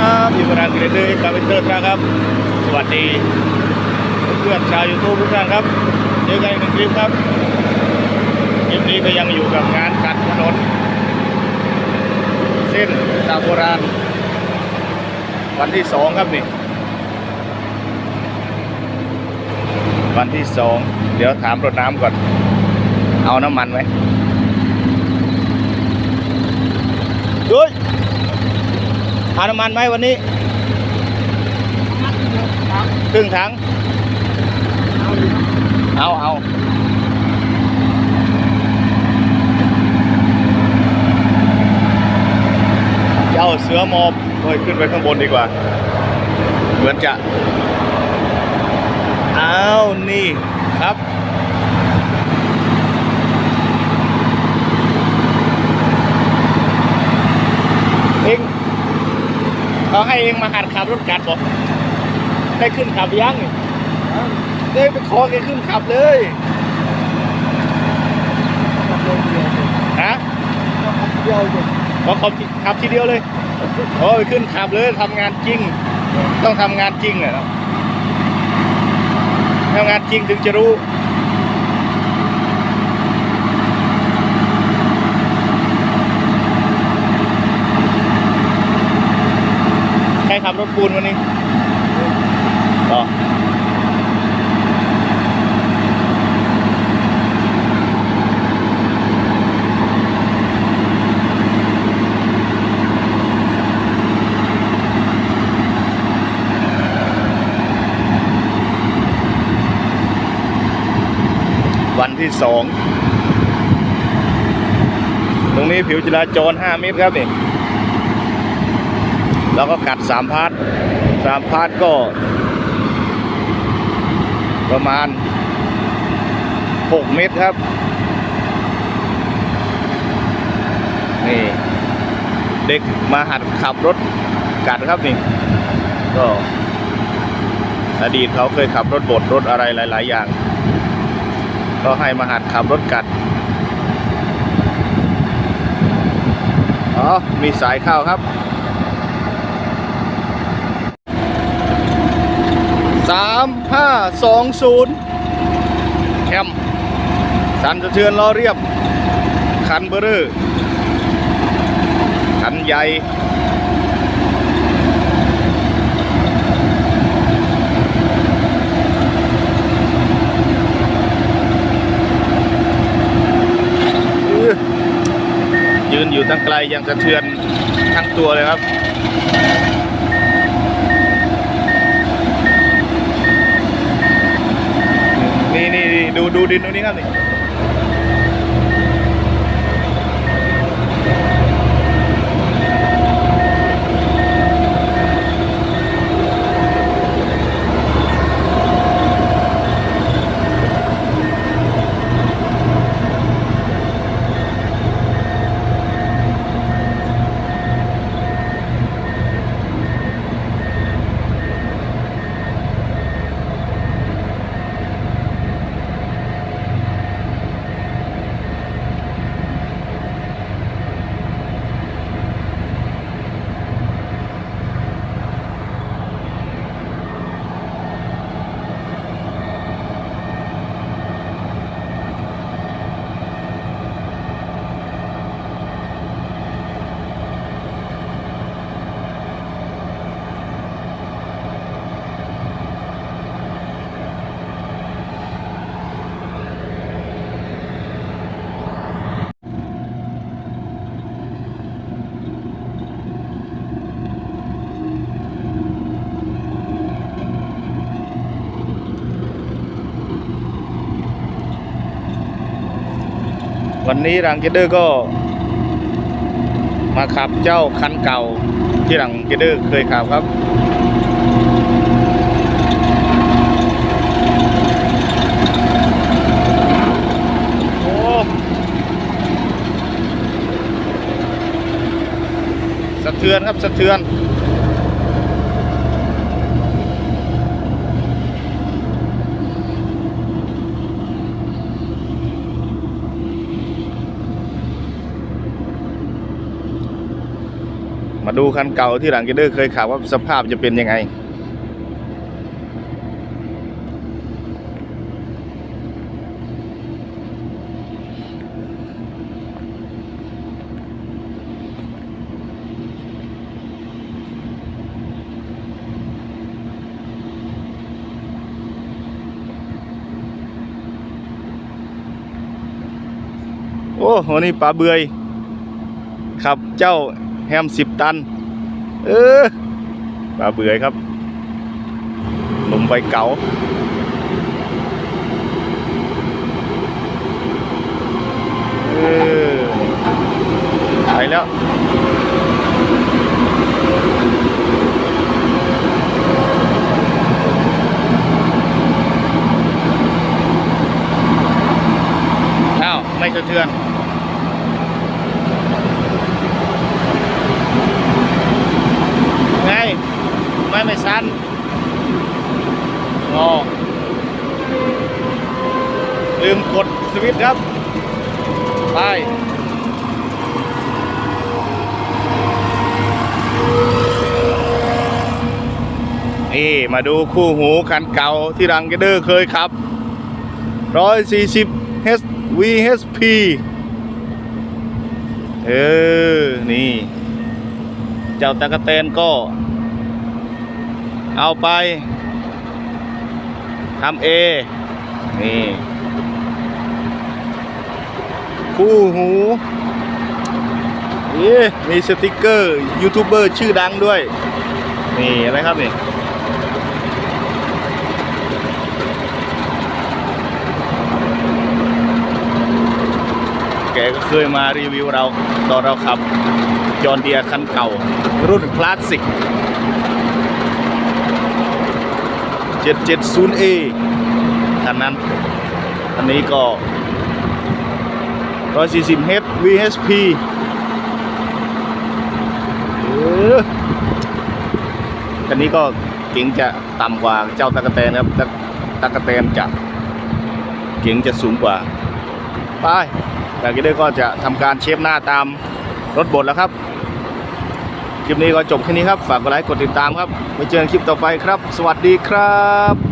ครับอยู่กับร้านเกรเดอร์กับเวนเตอร์ครับ สวัสดีเพื่อนชาวยูทูบทุกท่านครับเจอกันอีกหนึ่งคลิปครับคลิปนี้ก็ยังอยู่กับงานกัดถนนเส้นสาโบราณ วันที่สองครับนี่วันที่สองเดี๋ยวถามรถน้ำก่อน เอาน้ำมันไหมเฮ้ย เอาน้ำมันไหมวันนี้ครึ่งถัง เอาเอาเจ้าเสือมอบเฮ้ยขึ้นไปข้างบนดีกว่า เหมือนจะเอานี่ครับเอง เขาให้เองมาหัดขับรถกัดบอกได้ขึ้นขับยังนี่ได้ไปขอแกขึ้นขับเลยฮะขอขับขับทีเดียวเลยโอ้ยขึ้นขับเลยทำงานจริง ต้องทำงานจริงเหรอทำงานจริงถึงจะรู้ ใคร ขับรถปูนวันนี้ต่อวันที่สอง ตรงนี้ผิวจราจร 5 เมตรครับนี่ แล้วก็กัดสามพาร์ทสามพาร์ทก็ ประมาณ 6 เมตรครับ นี่ เด็กมาหัดขับรถกัดครับนี่ ก็อดีตเขาเคยขับรถบดรถอะไรหลาย ๆ อย่าง ก็ให้มาหัดขับรถกัดอ๋อมีสายเข้าครับ สามห้าสองศูนย์แคมสันสะเทือนล้อเรียบ คันเบอร์เรอร์คันใหญ่ยืนอยู่ตั้งไกลยังสะเทือนทั้งตัวเลยครับ นี่นี่นี่ ดูดูดินตรงนี้ครับนี่ วันนี้รังเกเดอร์ก็ มาขับเจ้าคันเก่าที่หลังเกเดอร์เคยขับครับ โอ้สะเทือนครับสะเทือน มาดูคันเก่าที่หลังเกเดอร์เคยขับว่าสภาพจะเป็นยังไง โอ้วันนี้ปลาเบือยขับเจ้า แฮมสิบตัน เออปลาเบื่อครับหนุ่มไฟเก๋าเออไปแล้วอ้าวไม่สะเทือน ไง ไม่ไม่สั้นงอลืมกดสวิตช์ ครับ ไป นี่มาดูคู่หูคันเก่าที่รังเกเดอร์เคยขับ 140 H VHP เออ นี่ เจ้าตะกะเตนก็ เอาไปทำเอ นี่ คู่หูเอ๊ะมีสติกเกอร์ยูทูบเบอร์ชื่อดังด้วย นี่อะไรครับนี่แกก็เคยมารีวิวเราตอนเราขับจอนเดียคันเก่า รุ่นคลาสสิก 770A คันนั้น อันนี้ก็ 140H VHP เออคันนี้ก็เก๋งจะต่ำกว่าเจ้าตะกะแตนครับตะตะกะแตนจะเก๋งจะสูงกว่า ไปจากนี้ก็จะทำการเชฟหน้าตามรถบดแล้วครับ คลิปนี้ก็จบแค่นี้ครับ ฝากกดไลค์กดติดตามครับไว้เจอกันคลิปต่อไปครับ สวัสดีครับ